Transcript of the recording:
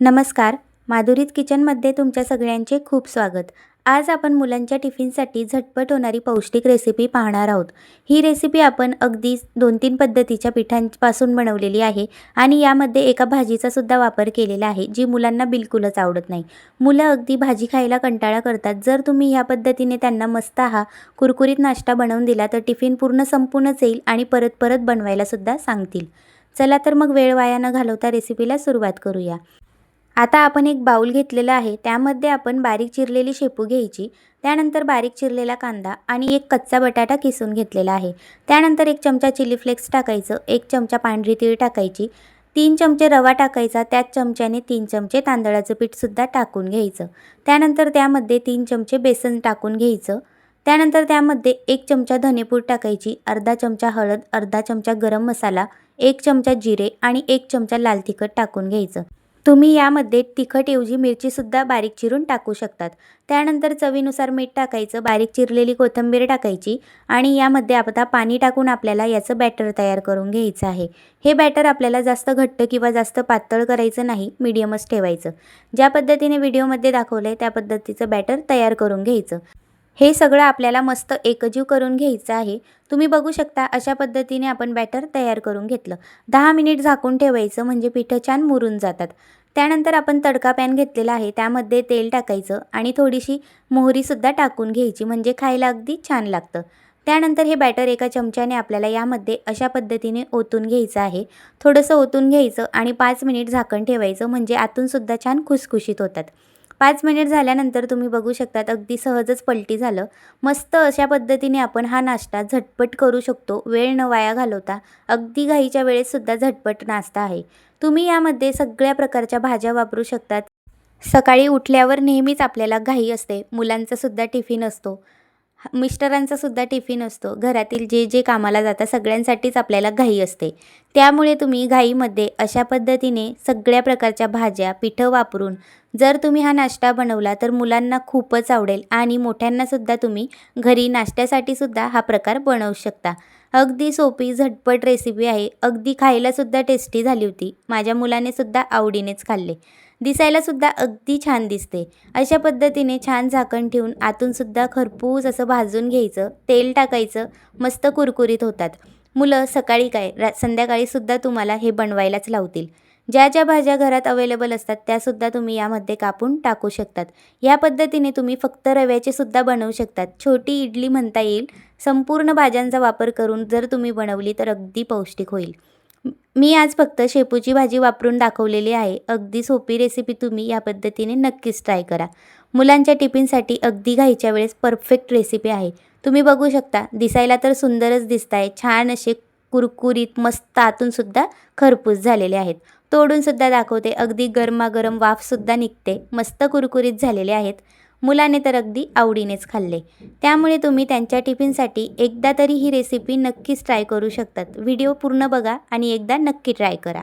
नमस्कार माधुरीत किचनमध्ये तुमच्या सगळ्यांचे खूप स्वागत. आज आपण मुलांच्या टिफिनसाठी झटपट होणारी पौष्टिक रेसिपी पाहणार आहोत. ही रेसिपी आपण अगदी दोन तीन पद्धतीच्या पिठांपासून बनवलेली आहे आणि यामध्ये एका भाजीचा सुद्धा वापर केलेला आहे जी मुलांना बिलकुलच आवडत नाही. मुलं अगदी भाजी खायला कंटाळा करतात. जर तुम्ही ह्या पद्धतीने त्यांना मस्त हा कुरकुरीत नाश्ता बनवून दिला तर टिफिन पूर्ण संपूर्णच येईल आणि परत परत बनवायलासुद्धा सांगतील. चला तर मग वेळ वाया न घालवता रेसिपीला सुरुवात करूया. आता आपण एक बाऊल घेतलेला आहे. त्यामध्ये आपण बारीक चिरलेली शेपू घ्यायची. त्यानंतर बारीक चिरलेला कांदा आणि एक कच्चा बटाटा किसून घेतलेला आहे. त्यानंतर एक चमचा चिली फ्लेक्स टाकायचं. एक चमचा पांढरी तीळ टाकायची. तीन चमचे रवा टाकायचा. त्याच चमच्याने तीन चमचे तांदळाचं पीठसुद्धा टाकून घ्यायचं. त्यानंतर त्यामध्ये तीन चमचे बेसन टाकून घ्यायचं. त्यानंतर त्यामध्ये एक चमचा धनेपूड टाकायची. अर्धा चमचा हळद अर्धा चमचा गरम मसाला एक चमचा जिरे आणि एक चमचा लाल तिखट टाकून घ्यायचं. तुम्ही यामध्ये तिखटऐवजी मिरचीसुद्धा बारीक चिरून टाकू शकतात. त्यानंतर चवीनुसार मीठ टाकायचं बारीक चिरलेली कोथिंबीर टाकायची आणि यामध्ये आता पाणी टाकून आपल्याला याचं बॅटर तयार करून घ्यायचं आहे. हे बॅटर आपल्याला जास्त घट्ट किंवा जास्त पातळ करायचं नाही मीडियमच ठेवायचं. ज्या पद्धतीने व्हिडिओमध्ये दाखवलं आहे त्या पद्धतीचं बॅटर तयार करून घ्यायचं. हे सगळं आपल्याला मस्त एकजीव करून घ्यायचं आहे. तुम्ही बघू शकता अशा पद्धतीने आपण बॅटर तयार करून घेतलं. दहा मिनिट झाकून ठेवायचं म्हणजे पिठं छान मुरून जातात. त्यानंतर आपण तडका पॅन घेतलेला आहे त्यामध्ये तेल टाकायचं आणि थोडीशी मोहरीसुद्धा टाकून घ्यायची म्हणजे खायला अगदी छान लागतं. त्यानंतर हे बॅटर एका चमच्याने आपल्याला यामध्ये अशा पद्धतीने ओतून घ्यायचं आहे. थोडंसं ओतून घ्यायचं आणि पाच मिनिट झाकण ठेवायचं म्हणजे आतूनसुद्धा छान खुसखुशीत होतात. पाच मिनिट झाल्यानंतर तुम्ही बघू शकतात अगदी सहजच पलटी झालं. मस्त अशा पद्धतीने आपण हा नाश्ता झटपट करू शकतो. वेळ न वाया घालवता. अगदी घाईच्या वेळेससुद्धा झटपट नाश्ता आहे. तुम्ही यामध्ये सगळ्या प्रकारच्या भाज्या वापरू शकतात. सकाळी उठल्यावर नेहमीच आपल्याला घाई असते. मुलांचासुद्धा टिफिन असतो. मिस्टरांचा सुद्धा टिफिन असतो. घरातील जे जे कामाला जातात सगळ्यांसाठीच आपल्याला घाई असते. त्यामुळे तुम्ही घाईमध्ये अशा पद्धतीने सगळ्या प्रकारच्या भाज्या पिठं वापरून जर तुम्ही हा नाश्ता बनवला तर मुलांना खूपच आवडेल आणि मोठ्यांनासुद्धा तुम्ही घरी नाश्त्यासाठी सुद्धा हा प्रकार बनवू शकता. अगदी सोपी झटपट रेसिपी आहे. अगदी खायलासुद्धा टेस्टी झाली होती. माझ्या मुलाने सुद्धा आवडीनेच खाल्ले. दिसायलासुद्धा अगदी छान दिसते. अशा पद्धतीने छान झाकण ठेवून आतूनसुद्धा खरपूस असं भाजून घ्यायचं. तेल टाकायचं. मस्त कुरकुरीत होतात. मुलं सकाळी काय? रा संध्याकाळीसुद्धा तुम्हाला हे बनवायलाच लावतील. ज्या ज्या भाज्या घरात अवेलेबल असतात त्यासुद्धा तुम्ही यामध्ये कापून टाकू शकतात. या पद्धतीने तुम्ही फक्त रव्याचे सुद्धा बनवू शकतात. छोटी इडली म्हणता येईल. संपूर्ण भाज्यांचा वापर करून जर तुम्ही बनवली तर अगदी पौष्टिक होईल. मी आज फक्त शेपूची भाजी वापरून दाखवलेली आहे. अगदी सोपी रेसिपी तुम्ही या पद्धतीने नक्कीच ट्राय करा. मुलांच्या टिफिनसाठी अगदी घाईच्या वेळेस परफेक्ट रेसिपी आहे. तुम्ही बघू शकता दिसायला तर सुंदरच दिसत आहे छान असे कुरकुरीत मस्त आतूनसुद्धा खरपूस झालेले आहेत. तोडूनसुद्धा दाखवते. अगदी गरमागरम वाफसुद्धा निघते. मस्त कुरकुरीत झालेले आहेत. मुलाने तर अगदी आवडीनेच खाल्ले. त्यामुळे तुम्ही त्यांच्या टिफिनसाठी एकदा तरी ही रेसिपी नक्कीच ट्राय करू शकतात. व्हिडिओ पूर्ण बघा आणि एकदा नक्की ट्राय करा.